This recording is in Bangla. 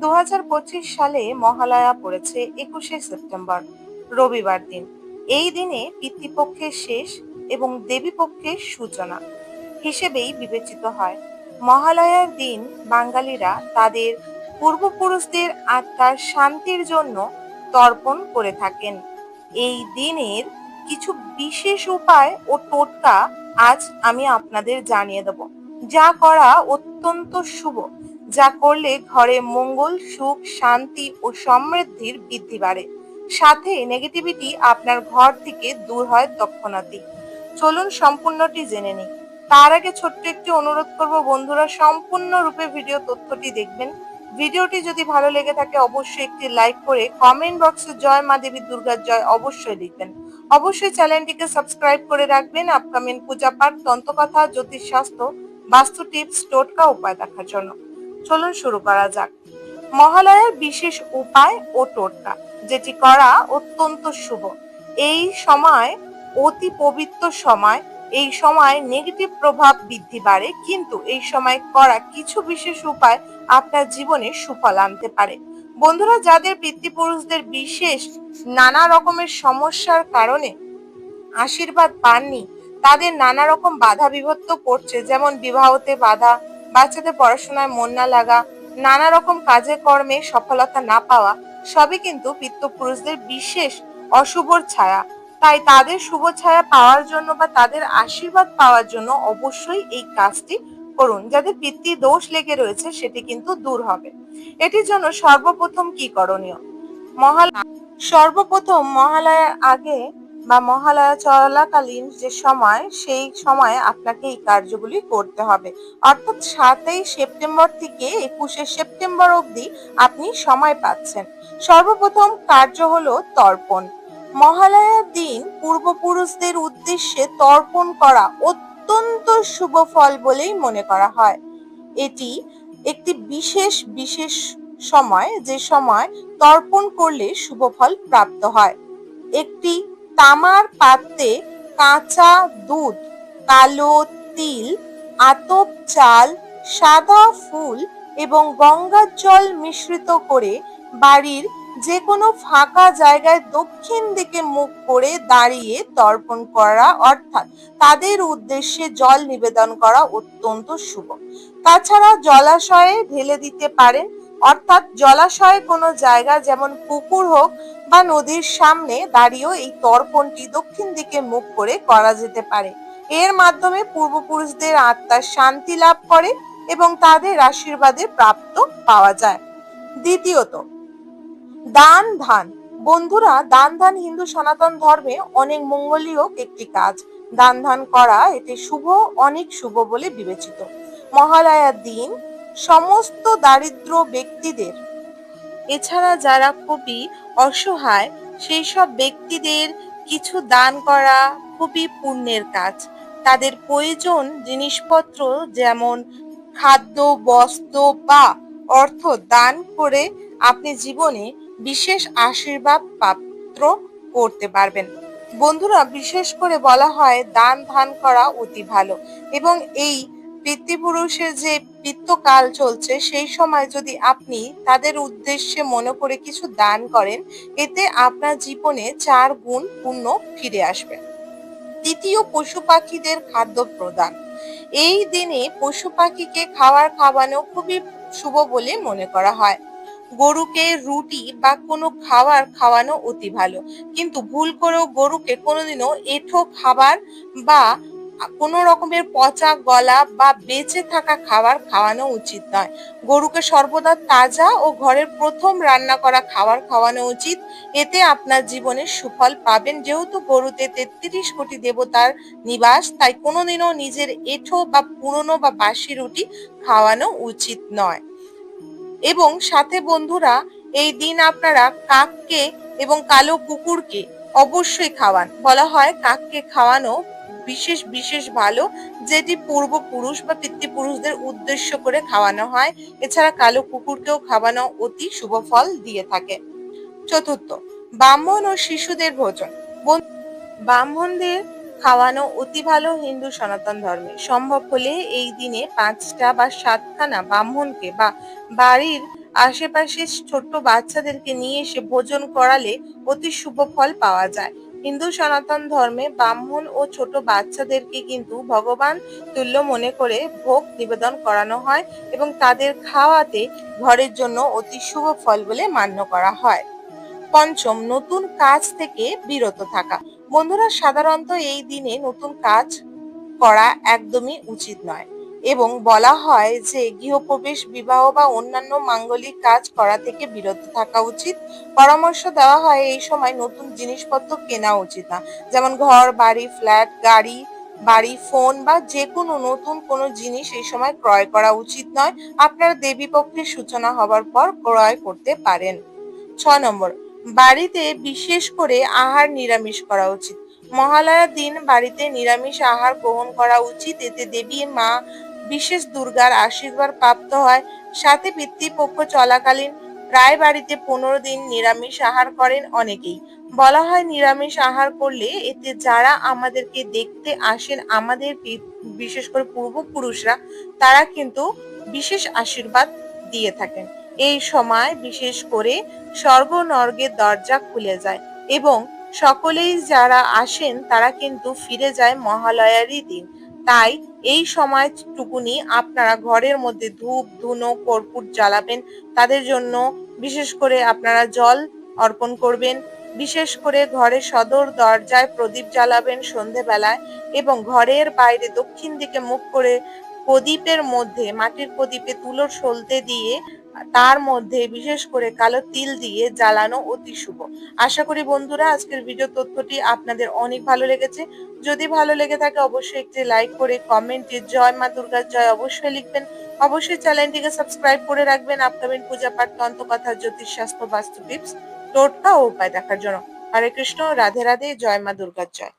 দু হাজার পঁচিশ সালে মহালয়া পড়েছে একুশে সেপ্টেম্বর, রবিবার দিন। এই দিনে পিতৃপক্ষের শেষ এবং দেবীপক্ষের সূচনা হিসেবেই বিবেচিত হয়। মহালয়ার দিন বাঙালিরা তাদের পূর্বপুরুষদের আত্মার শান্তির জন্য তর্পণ করে থাকেন। এই দিনের কিছু বিশেষ উপায় ও টোটকা আজ আমি আপনাদের জানিয়ে দেব। যা করা অত্যন্ত শুভ। যা করলে ঘরে মঙ্গল, সুখ, শান্তি ও সমৃদ্ধির বৃদ্ধি বাড়ে। সাথে নেগেটিভিটি আপনার ঘর থেকে দূর হয় দক্ষণাতি চলুন সম্পূর্ণটি জেনে নিই। তার আগে ছোট্ট একটি অনুরোধ করব, বন্ধুরা সম্পূর্ণরূপে ভিডিও তথ্যটি দেখবেন। ভিডিওটি যদি ভালো লেগে থাকে, অবশ্যই একটি লাইক করে কমেন্ট বক্সে জয় মা দেবী দুর্গার জয় অবশ্যই লিখবেন। অবশ্যই চ্যানেলটিকে সাবস্ক্রাইব করে রাখবেন আপকামিং পূজা পাঠ, তন্ত্রকথা, জ্যোতিষশাস্ত্র, বাস্তু টিপস টোটকা উপায় দেখার জন্য। চলুন শুরু করা যাক। মহালয়ার বিশেষ উপায় ও টোটকা, যেটি করা অত্যন্ত শুভ। এই সময়, অতি পবিত্র সময়, এই সময় নেগেটিভ প্রভাব বৃদ্ধি বাড়ে কিন্তু এই সময় করা কিছু বিশেষ উপায় আপনার জীবনে সুফল আনতে পারে। বন্ধুরা, যাদের পিতৃপুরুষদের বিশেষ নানা রকমের সমস্যার কারণে আশীর্বাদ পাননি, তাদের নানা রকম বাধা বিভক্ত করছে, যেমন বিবাহতে বাধা বাচ্চাদের পড়াশোনায় মন না লাগা, নানা রকম কাজে কর্মে সফলতা না পাওয়া, সবই কিন্তু পিতৃপুরুষদের বিশেষ অশুভর ছায়া। তাই তাদের শুভ ছায়া পাওয়ার জন্য বা তাদের আশীর্বাদ পাওয়ার জন্য অবশ্যই এই কাজটি করুন যাদের পিতৃ দোষ লেগে রয়েছে সেটি কিন্তু দূর হবে। এটির জন্য সর্বপ্রথম কি করণীয়? মহালয়া সর্বপ্রথম মহালয়ার আগে বা মহালয়া চলাকালীন যে সময়, সেই সময় আপনাকে এই কার্যগুলি করতে হবে। অর্থাৎ সাতই সেপ্টেম্বর থেকে একুশে সেপ্টেম্বর অবধি আপনি সময় পাচ্ছেন। সর্বপ্রথম কার্য হলো তর্পণ। মহালয়ার দিন পূর্বপুরুষদের উদ্দেশ্যে তর্পণ করা অত্যন্ত শুভ ফল বলেই মনে করা হয়। এটি একটি বিশেষ বিশেষ সময়, যে সময় তর্পণ করলে শুভ ফল প্রাপ্ত হয়। একটি তামার পাত্রে কাঁচা দুধ, কালো তিল, আতপ চাল, সাদা ফুল এবং গঙ্গার জল মিশ্রিত করে বাড়ির যে কোনো ফাঁকা জায়গায় দক্ষিণ দিকে মুখ করে দাঁড়িয়ে তর্পণ করা, অর্থাৎ তাদের উদ্দেশ্যে জল নিবেদন করা অত্যন্ত শুভ। তাছাড়া জলাশয়ে ঢেলে দিতে পারেন অর্থাৎ জলাশয়ে কোনো জায়গা যেমন পুকুর হোক বা নদীর সামনে দাঁড়িয়েও এই তর্পণটি দক্ষিণ দিকে মুখ করে করা যেতে পারে। এর মাধ্যমে পূর্বপুরুষদের আত্মার শান্তি লাভ করে এবং তাদের আশীর্বাদে প্রাপ্ত পাওয়া যায়। দ্বিতীয়ত, দান ধান। বন্ধুরা, দান ধান হিন্দু সনাতন ধর্মে অনেক মঙ্গলীয় একটি কাজ। দান ধান করা এটি শুভ, অনেক শুভ বলে বিবেচিত। মহালয়ার দিন সমস্ত দারিদ্র ব্যক্তিদের। এছাড়া যারা খুবই অসহায় সেই সব ব্যক্তিদের কিছু দান করা খুবই পুণ্যের কাজ। তাদের প্রয়োজন জিনিসপত্র যেমন খাদ্য, বস্ত্র বা অর্থ দান করে আপনি জীবনে বিশেষ আশীর্বাদ প্রাপ্ত করতে পারবেন। বন্ধুরা, বিশেষ করে বলা হয় দান ধান করা অতি ভালো এবং এই পিতৃপুরুষের যে পিত্তকাল চলছে, সেই সময় যদি আপনি তাদের উদ্দেশ্যে মনে করে কিছু দান করেন, এতে আপনার জীবনে চার গুণ পূর্ণ ফিরে আসবে। তৃতীয় পশু পাখিদের খাদ্য প্রদান। এই দিনে পশু পাখিকে খাবার খাওয়ানো খুবই শুভ বলে মনে করা হয়। গরুকে রুটি বা কোনো খাবার খাওয়ানো অতি ভালো। কিন্তু ভুল করেও গরুকে কোনোদিনও এঁঠো খাবার বা কোনো রকমের পচা গলা বা বেঁচে থাকা খাবার খাওয়ানো উচিত নয়। গরুকে সর্বদা তাজা ও ঘরের প্রথম রান্না করা খাবার খাওয়ানো উচিত। এতে আপনার জীবনে সুফল পাবেন। যেহেতু গরুতে তেত্রিশ কোটি দেবতার নিবাস, তাই কোনোদিনও নিজের এঁঠো বা পুরনো বা বাসি রুটি খাওয়ানো উচিত নয়। এবং সাথে বন্ধুরা, এই দিন আপনারা কাককে এবং কালো কুকুরকে অবশ্যই খাওয়ান। বলা হয় কাককে খাওয়ানো বিশেষ বিশেষ ভালো যেটি পূর্বপুরুষ বা পিতৃপুরুষদের উদ্দেশ্য করে খাওয়ানো হয়। এছাড়া কালো কুকুরকেও খাওয়ানো অতি শুভ ফল দিয়ে থাকে। চতুর্থ, ব্রাহ্মণ ও শিশুদের ভোজন। ব্রাহ্মণদের খাওয়ানো অতি ভালো হিন্দু সনাতন ধর্মে। সম্ভব হলে এই দিনে পাঁচটা বা সাতখানা ব্রাহ্মণকে বা বাড়ির আশেপাশে ছোট্ট বাচ্চাদেরকে নিয়ে এসে ভোজন করালে অতি শুভ ফল পাওয়া যায়। হিন্দু সনাতন ধর্মে ব্রাহ্মণ ও ছোট বাচ্চাদেরকে কিন্তু ভগবান তুল্য মনে করে ভোগ নিবেদন করানো হয় এবং তাদের খাওয়াতে ঘরের জন্য অতি শুভ ফল বলে মান্য করা হয়। পঞ্চম, নতুন কাজ থেকে বিরত থাকা। বন্ধুরা, সাধারণত এই দিনে নতুন কাজ করা একদমই উচিত নয়। এবং বলা হয় যে গৃহপ্রবেশ, বিবাহ বা অন্যান্য মাঙ্গলিক কাজ করা থেকে বিরত থাকা উচিত। পরামর্শ দেওয়া হয় এই সময় নতুন জিনিসপত্র কেনা উচিত না। যেমন ঘর, বাড়ি, ফ্ল্যাট, গাড়ি, বাড়ি, ফোন বা যে কোনো নতুন কোনো জিনিস এই সময় ক্রয় করা উচিত নয়। আপনার দেবী পক্ষের সূচনা হবার পর ক্রয় করতে পারেন। ছয় নম্বর, বাড়িতে বিশেষ করে আহার নিরামিষ করা উচিত। মহালয়ার দিন বাড়িতে নিরামিষ আহার গ্রহণ করা উচিত। এতে দেবী, মা বিশেষ দুর্গার আশীর্বাদ প্রাপ্ত হয়। সাথে পিতৃপক্ষ চলাকালীন প্রায় বাড়িতে পনেরো দিন নিরামিষ আহার করেন অনেকেই। বলা হয় নিরামিষ আহার করলে এতে যারা আমাদেরকে দেখতে আসেন, আমাদের বিশেষ করে পূর্বপুরুষরা, তারা কিন্তু বিশেষ আশীর্বাদ দিয়ে থাকেন। এই সময় বিশেষ করে স্বর্গ নর্গের দরজা খুলে যায় এবং সকলেই যারা আসেন, তারা কিন্তু ফিরে যায় মহালয়ারই দিন। তাই এই সময়টুকুনি আপনারা ঘরের মধ্যে ধূপ, ধুনো, কর্পূর জ্বালাবেন। তাদের জন্য বিশেষ করে আপনারা জল অর্পণ করবেন। বিশেষ করে ঘরে সদর দরজায় প্রদীপ জ্বালাবেন সন্ধেবেলায় এবং ঘরের বাইরে দক্ষিণ দিকে মুখ করে প্রদীপের মধ্যে, মাটির প্রদীপে তুলোর সলতে দিয়ে তার মধ্যে বিশেষ করে কালো তিল দিয়ে জ্বালানো অতি শুভ। আশা করি বন্ধুরা আজকের ভিডিও তথ্যটি আপনাদের অনেক ভালো লেগেছে। যদি ভালো লেগে থাকে অবশ্যই একটি লাইক করে কমেন্টে জয় মা দুর্গার জয় অবশ্যই লিখবেন। অবশ্যই চ্যানেলটিকে সাবস্ক্রাইব করে রাখবেন আপকামিং পূজা পাঠ তন্ত্রকথা জ্যোতিষ স্বাস্থ্য বাস্তু টিপস টোটকা ও উপায় দেখার জন্য। হরে কৃষ্ণ, রাধে রাধে, জয় মা দুর্গার জয়।